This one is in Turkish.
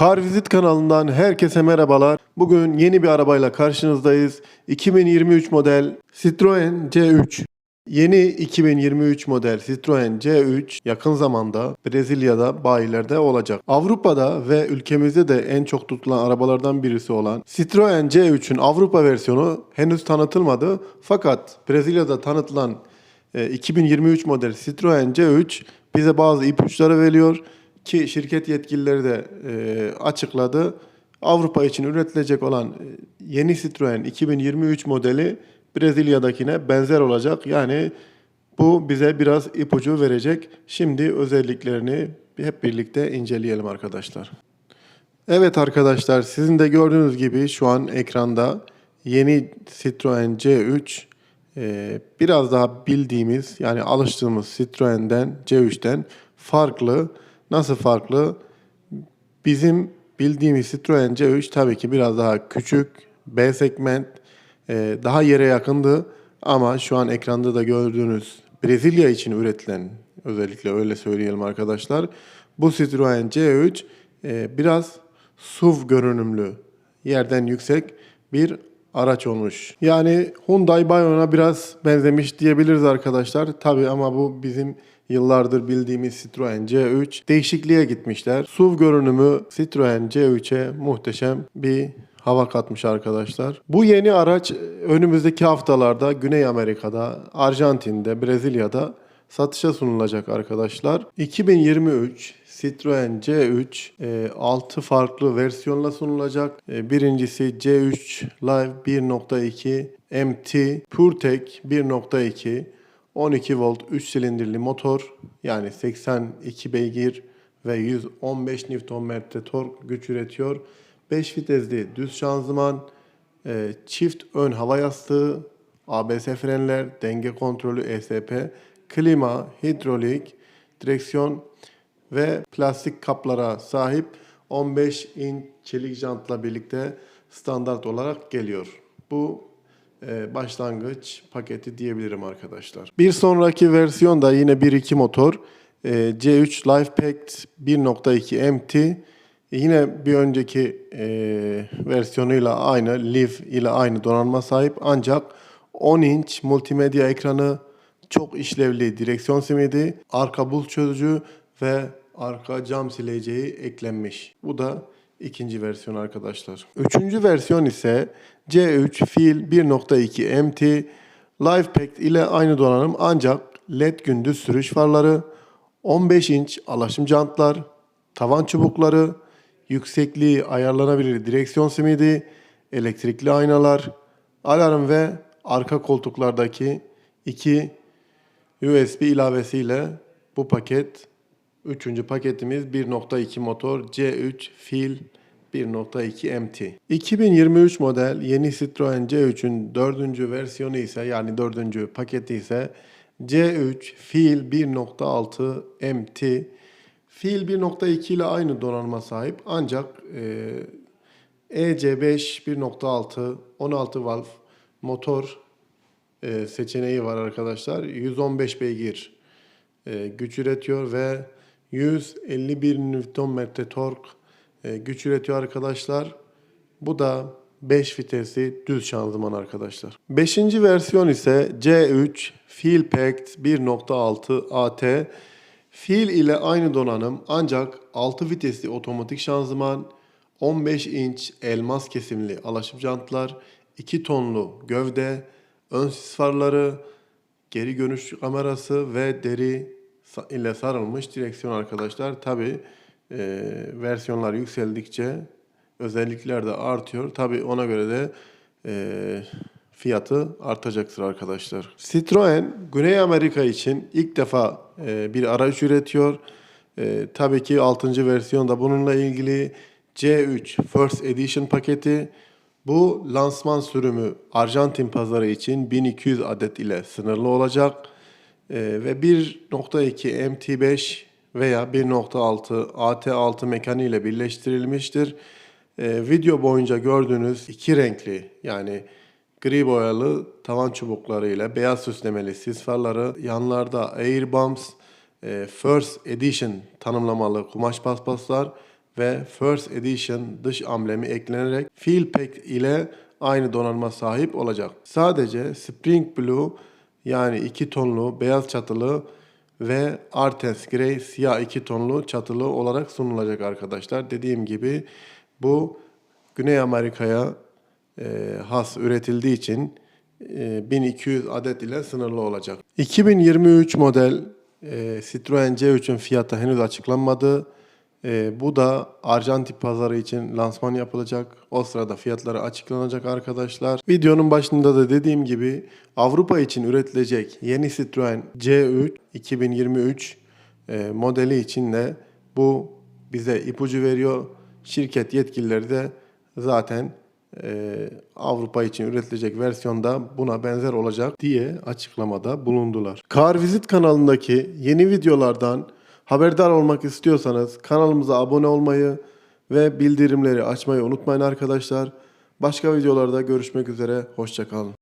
Car Visit kanalından herkese merhabalar. Bugün yeni bir arabayla karşınızdayız. 2023 model Citroen C3. Yeni 2023 model Citroen C3 yakın zamanda Brezilya'da bayilerde olacak. Avrupa'da ve ülkemizde de en çok tutulan arabalardan birisi olan Citroen C3'ün Avrupa versiyonu henüz tanıtılmadı. Fakat Brezilya'da tanıtılan e, 2023 model Citroen C3 bize bazı ipuçları veriyor ki şirket yetkilileri de e, açıkladı. Avrupa için üretilecek olan e, yeni Citroen 2023 modeli Brezilya'dakine benzer olacak. Yani bu bize biraz ipucu verecek. Şimdi özelliklerini hep birlikte inceleyelim arkadaşlar. Evet arkadaşlar sizin de gördüğünüz gibi şu an ekranda yeni Citroen C3 e, biraz daha bildiğimiz yani alıştığımız Citroen'den C3'ten farklı. Nasıl farklı? Bizim bildiğimiz Citroen C3 tabii ki biraz daha küçük, B segment, e, daha yere yakındı. Ama şu an ekranda da gördüğünüz Brezilya için üretilen, özellikle öyle söyleyelim arkadaşlar. Bu Citroen C3 e, biraz SUV görünümlü, yerden yüksek bir araç olmuş. Yani Hyundai Bayon'a biraz benzemiş diyebiliriz arkadaşlar. Tabii ama bu bizim yıllardır bildiğimiz Citroen C3 değişikliğe gitmişler. SUV görünümü Citroen C3'e muhteşem bir hava katmış arkadaşlar. Bu yeni araç önümüzdeki haftalarda Güney Amerika'da, Arjantin'de, Brezilya'da satışa sunulacak arkadaşlar. 2023 Citroen C3 e, 6 farklı versiyonla sunulacak. E, birincisi C3 Live 1.2 MT PureTech 1.2 12 volt 3 silindirli motor yani 82 beygir ve 115 Nm tork güç üretiyor. 5 vitesli düz şanzıman, e, çift ön hava yastığı, ABS frenler, denge kontrolü ESP, klima, hidrolik, direksiyon ve plastik kaplara sahip 15 inç çelik jantla birlikte standart olarak geliyor. Bu e, başlangıç paketi diyebilirim arkadaşlar. Bir sonraki versiyon da yine 1.2 motor. E, C3 LifePack 1.2 MT. Yine bir önceki e, versiyonuyla aynı, Live ile aynı donanıma sahip ancak 10 inç multimedya ekranı, çok işlevli direksiyon simidi, arka buz çözücü ve arka cam sileceği eklenmiş. Bu da ikinci versiyon arkadaşlar. Üçüncü versiyon ise C3 Feel 1.2 MT LifePack ile aynı donanım ancak LED gündüz sürüş farları, 15 inç alaşım jantlar, tavan çubukları, yüksekliği ayarlanabilir direksiyon simidi, elektrikli aynalar, alarm ve arka koltuklardaki iki USB ilavesiyle bu paket Üçüncü paketimiz 1.2 motor C3 Feel 1.2 MT. 2023 model yeni Citroen C3'ün dördüncü versiyonu ise yani dördüncü paketi ise C3 Feel 1.6 MT. Feel 1.2 ile aynı donanıma sahip ancak e, EC5 1.6 16 valve motor e, seçeneği var arkadaşlar. 115 beygir e, güç üretiyor ve 151 Nm tork e, güç üretiyor arkadaşlar. Bu da 5 vitesli düz şanzıman arkadaşlar. 5. versiyon ise C3 Feel Packed 1.6 AT. Feel ile aynı donanım ancak 6 vitesli otomatik şanzıman, 15 inç elmas kesimli alaşım jantlar, 2 tonlu gövde, ön sis farları, geri görüş kamerası ve deri ile sarılmış direksiyon arkadaşlar. Tabi versiyonlar yükseldikçe özellikler de artıyor. Tabi ona göre de e, fiyatı artacaktır arkadaşlar. Citroen Güney Amerika için ilk defa e, bir araç üretiyor. E, tabii ki 6. versiyon da bununla ilgili C3 First Edition paketi. Bu lansman sürümü Arjantin pazarı için 1200 adet ile sınırlı olacak. Ee, ve 1.2 MT5 veya 1.6 AT6 mekanı ile birleştirilmiştir. Ee, video boyunca gördüğünüz iki renkli yani gri boyalı tavan çubukları ile beyaz süslemeli sis farları, yanlarda air bumps, e, first edition tanımlamalı kumaş paspaslar ve First Edition dış amblemi eklenerek Feel Pack ile aynı donanıma sahip olacak. Sadece Spring Blue yani iki tonlu beyaz çatılı ve Artes Grey siyah iki tonlu çatılı olarak sunulacak arkadaşlar. Dediğim gibi bu Güney Amerika'ya e, has üretildiği için e, 1200 adet ile sınırlı olacak. 2023 model e, Citroen C3'ün fiyatı henüz açıklanmadı. E, bu da Arjantin pazarı için lansman yapılacak. O sırada fiyatları açıklanacak arkadaşlar. Videonun başında da dediğim gibi Avrupa için üretilecek yeni Citroen C3 2023 e, modeli için de bu bize ipucu veriyor. Şirket yetkilileri de zaten e, Avrupa için üretilecek versiyonda buna benzer olacak diye açıklamada bulundular. Car Visit kanalındaki yeni videolardan haberdar olmak istiyorsanız kanalımıza abone olmayı ve bildirimleri açmayı unutmayın arkadaşlar. Başka videolarda görüşmek üzere. Hoşçakalın.